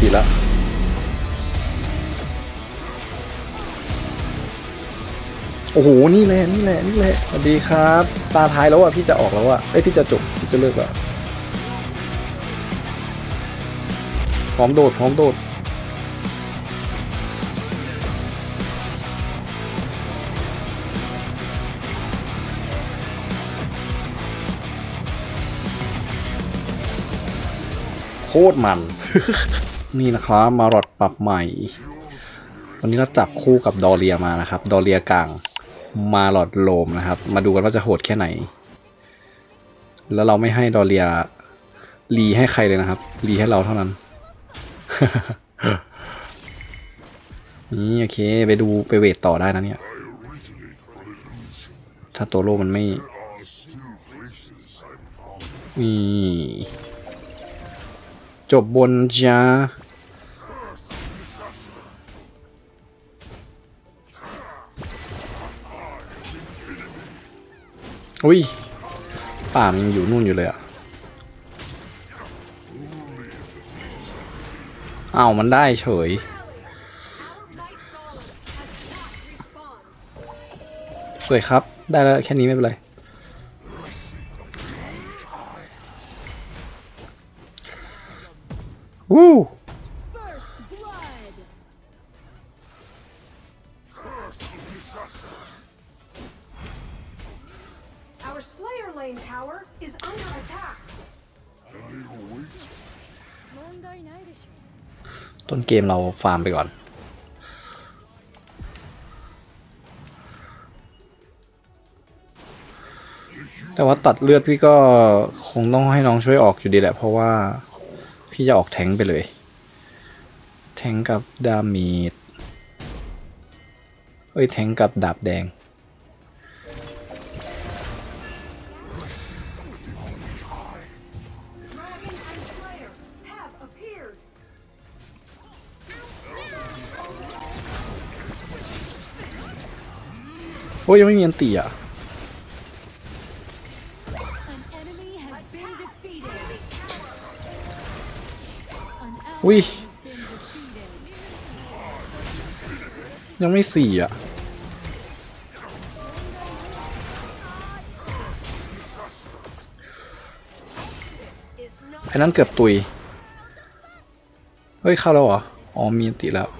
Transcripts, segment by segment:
ติแล้วโอ้โห นี่แหละ นี่แหละ นี่แหละ สวัสดีครับ ตาท้ายแล้วอะ พี่จะออกแล้วอะ เอ้ย พี่จะจบ พี่จะเลิกแล้วพร้อมโดด พร้อมโดด โคตรมัน นี่นะครับมารอดปรับใหม่ วันนี้เราจับคู่กับดอเรียมานะครับ ดอเรียกลางมาหลอดโลมนะครับ มาดูกันว่าจะโหดแค่ไหน แล้วเราไม่ให้ดอเรียรีให้ใครเลยนะครับ รีให้เราเท่านั้น นี่โอเค ไปดูไปเวทต่อได้นะเนี่ย ถ้าตัวโลมันไม่นี่จบบนจ้า อุ้ยป่ามันยังอยู่นู่นอยู่เลยอะเอามันได้เฉย สวยครับ ได้แล้วแค่นี้ไม่เป็นไร Our Slayer Lane tower is under attack. ต้นเกมเราฟาร์มไปก่อน แต่ว่าตัดเลือดพี่ก็คงต้องให้น้องช่วยออกอยู่ดีแหละ เพราะว่าพี่จะออกแทงไปเลย แทงกับดามีดเอ้ยแทงกับดาบแดง อ้ยยังไม่มีอันตีอะอุ้ยยังไม่สี่อะไอ้นั้นเกือบตุย เฮ้ยเข้าแล้วเหรอ อ๋อมีอันติแล้ว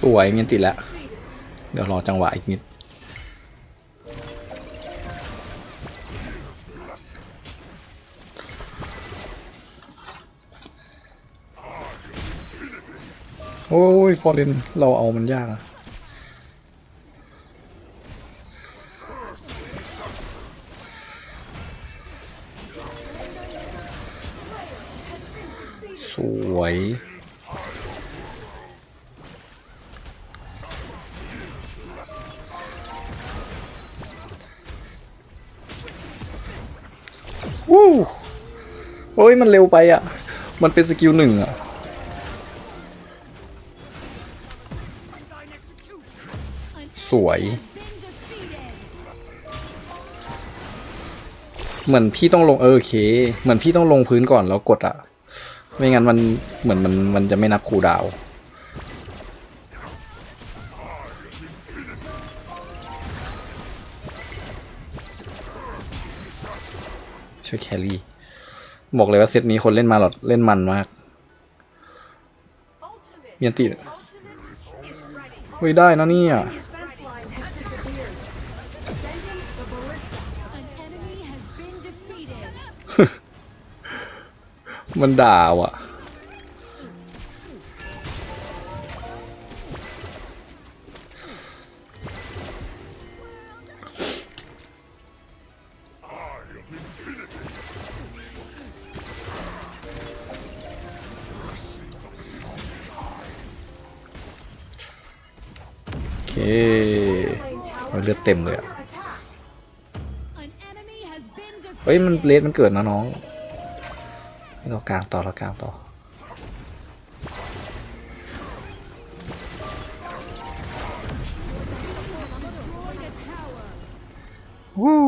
สวยมีอันติแล้ว เดี๋ยวรอจังหวะอีกนิด โอ้ย ฟอร์เรนเราเอามันยากอะ วย วู้โอ้ยมันเร็วไปอะ มันเป็นสกิลหนึ่งอะสวย เหมือนพี่ต้องลงเออโอเค เหมือนพี่ต้องลงพื้นก่อนแล้วกดอะ ไม่งั้นมันเหมือนมันมันจะไม่นับคูลดาวน์ช่วยแครี่ บอกเลยว่าเซตนี้คนเล่นมาหลอดเล่นมันมาก Ultimate. มีอันติ Ultimate is ready. เฮ้ยได้นะเนี่ย มันด่าว่ะ โอเคมันเลือดเต็มเลยอะเฮ้ย มันเลสมันเกิดนะน้อง เรากลางต่อเรากลางต่อวู้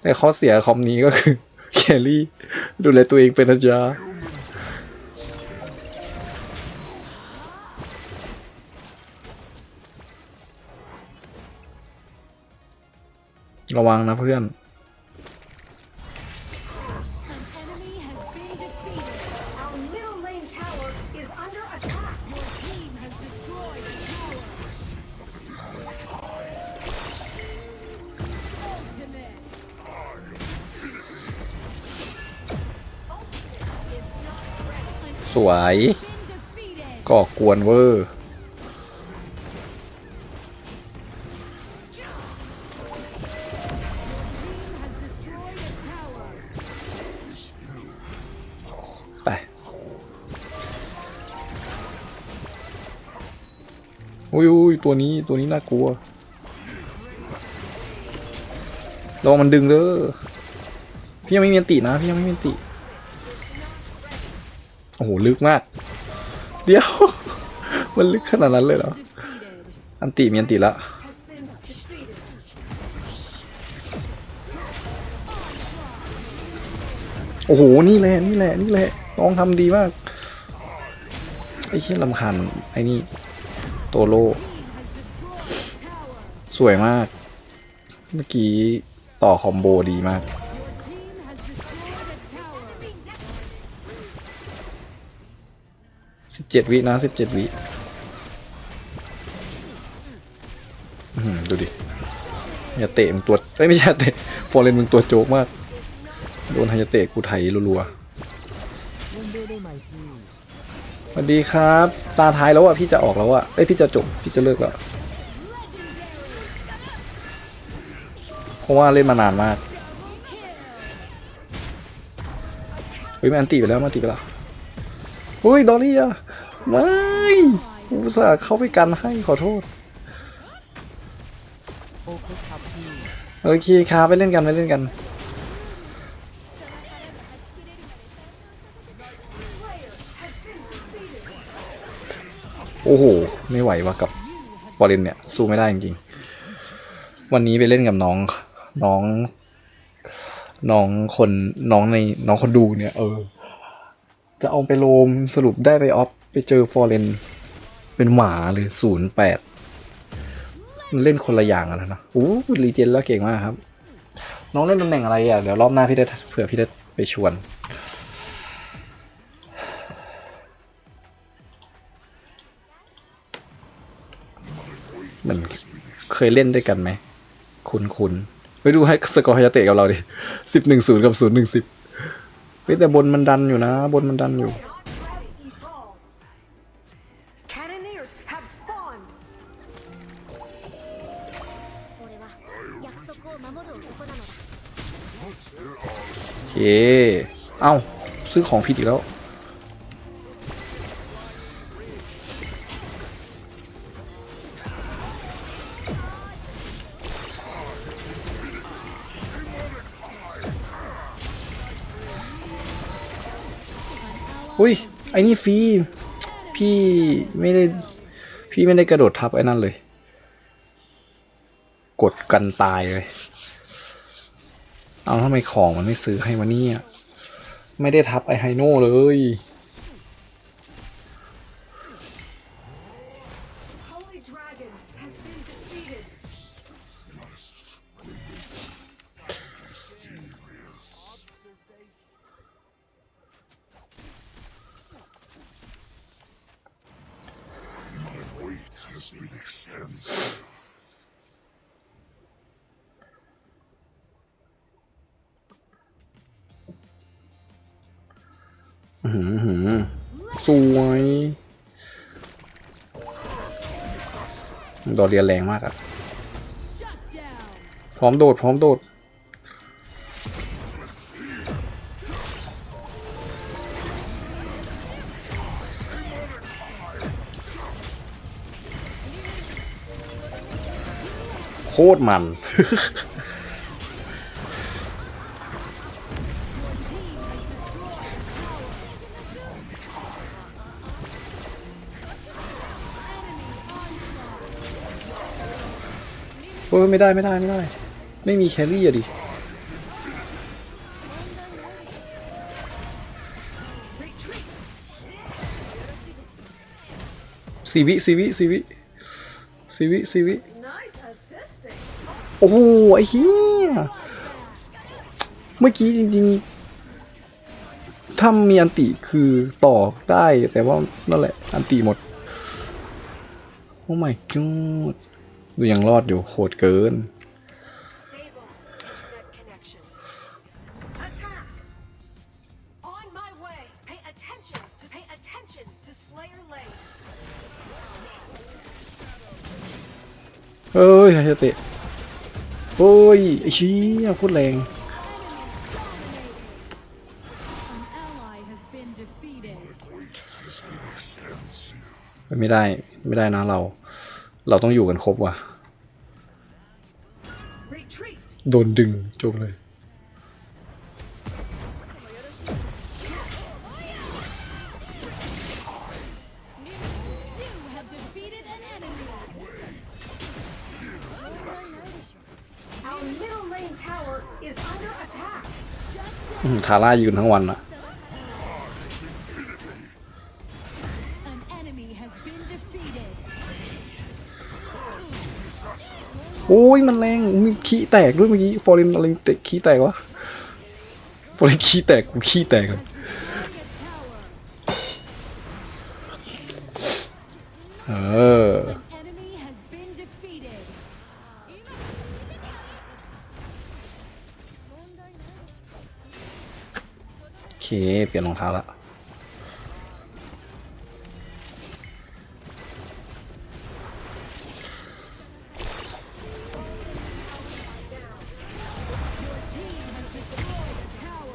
แต่ข้อเสียคอมนี้ก็คือแคลรี่ดูแลตัวเองเป็นอาจารย์ระวังนะเพื่อน วยก่อกวนเวอร์ไปอุ้ยอุ้ยตัวนี้ตัวนี้น่ากลัวลองมันดึงเด้อพี่ยังไม่มีอันตินะพี่ยังไม่มีอันติ อ้โหลึกมาก เดี๋ยว มันลึกขนาดนั้นเลยเหรอ อันติมีอันติละโอ้โห นี่แหละ นี่แหละ นี่แหละ น้องทำดีมาก ไอ้เชี่ยลำคันไอ้นี่ โตโล สวยมาก เมื่อกี้ต่อคอมโบดีมาก เจ็ดวินะสิบเจ็ดวิดูดิ อย่าเตะมึงตัวเอ้ยไม่ใช่เตะฟอร์เรนมึงตัวโจกมาก โดนฮายาเตะกูไถรัวๆสวัสดีครับ ตาท้ายแล้วอะพี่จะออกแล้วอะเอ้ยพี่จะจบพี่จะเลิกแล้วเพราะว่าเล่นมานานมากเฮ้ยมันอันตีไปแล้วมันอันตีไปแล้วเฮ้ยดอลลี่อะ ไม่อุตส่าห์เข้าไปกันให้ขอโทษโอเคครับไปเล่นกันไปเล่นกัน โอ้โห ไม่ไหวว่ะกับฟอร์เรนเนี่ย สู้ไม่ได้จริงๆ วันนี้ไปเล่นกับน้องน้อง น้องคนน้องในน้องคนดูเนี่ย เออ จะเอาไปโลมสรุปได้ไปออฟ ไปเจอฟอร์เรนเป็นหมาเลยศูนย์แปดมันเล่นคนละอย่างกันนะโอ้รีเจนแล้วเก่งมากครับ น้องเล่นตำแหน่งอะไรอะ เดี๋ยวรอบหน้าพี่ได้เผื่อพี่ได้ไปชวน มันเคยเล่นด้วยกันไหม คุณคุณไปดูให้สกอร์ฮายาเตะกับเราดิสิบหนึ่งศูนย์กับศูนย์หนึ่งสิบเฮ้แต่บนมันดันอยู่นะ บนมันดันอยู่ เคเอ้า ซื้อของผิดอีกแล้ว อุ้ย ไอ้นี่ฟรี พี่ไม่ได้ พี่ไม่ได้กระโดดทับไอ้นั่นเลย กดกันตายเลย เอาทำไมของมันไม่ซื้อให้วะเนี่ย ไม่ได้ทับไอไฮโน่เลย สวยดอเรียนแรงมากอะพร้อมโดด พร้อมโดด โคตรมัน โอ้ไม่ได้ไม่ได้ไม่ได้ ไม่มีแครี่อะดิสีวิสีวิสีวิสีวิสีวิโอ้โหไอ้เหี้ยเมื่อกี้จริงๆถ้ามีอันติคือต่อได้แต่ว่านั่นแหละ อันติหมด โอ้ my god ดูยังรอดอยู่โหดเกินเอ้ยเฮเตะโอ้ยไอชี้โคตรแรงไม่ได้ ไม่ได้นะเรา เราต้องอยู่กันครบว่ะ Retreat. โดนดึงจบเลย You have defeated an enemy. Our middle lane tower is under attack. อื้อหือทาร่ายืนทั้งวันอะ โอ้ยมันแรงมีขี้แตกด้วยเมื่อกี้ฟอร์เรนอะไรเตะขี้แตกวะฟอร์เรนขี้แตกกูขี้แตกเลยเออโอเค เปลี่ยนรองเท้าละ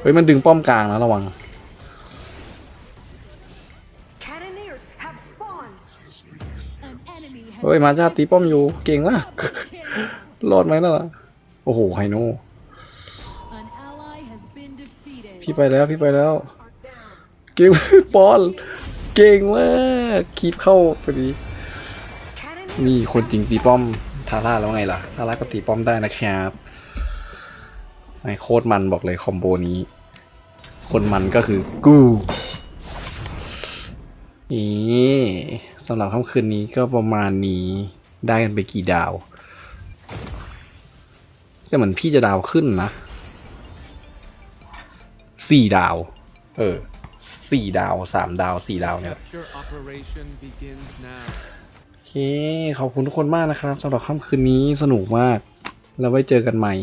ฮ้ยมันดึงป้อมกลางนะระวัง Cannoneers have spawned. An enemy has เฮ้ยมาจ้าตีป้อมอยู่เก่งมาก kill. รอดไหมนั่นน่ะโอ้โหไฮโน่ An ally has been defeated. พี่ไปแล้วพี่ไปแล้ว Are down. เก่งปอนเก่งมากคีบเข้าพอดี Cannoneers นี่คนจริงตีป้อมทาร่าแล้วไงล่ะทาร่าก็ตีป้อมได้นะครับไอโคตรมันบอกเลยคอมโบนี้ คนมันก็คือกูนี่สำหรับค่ำคืนนี้ก็ประมาณนี้ได้กันไปกี่ดาวแต่เหมือนพี่จะดาวขึ้นนะสี่ดาว เออสี่ดาวสามดาวสี่ดาวเนี่ยโอเค ขอบคุณทุกคนมากนะครับสำหรับค่ำคืนนี้สนุกมาก แล้วไว้เจอกันใหม่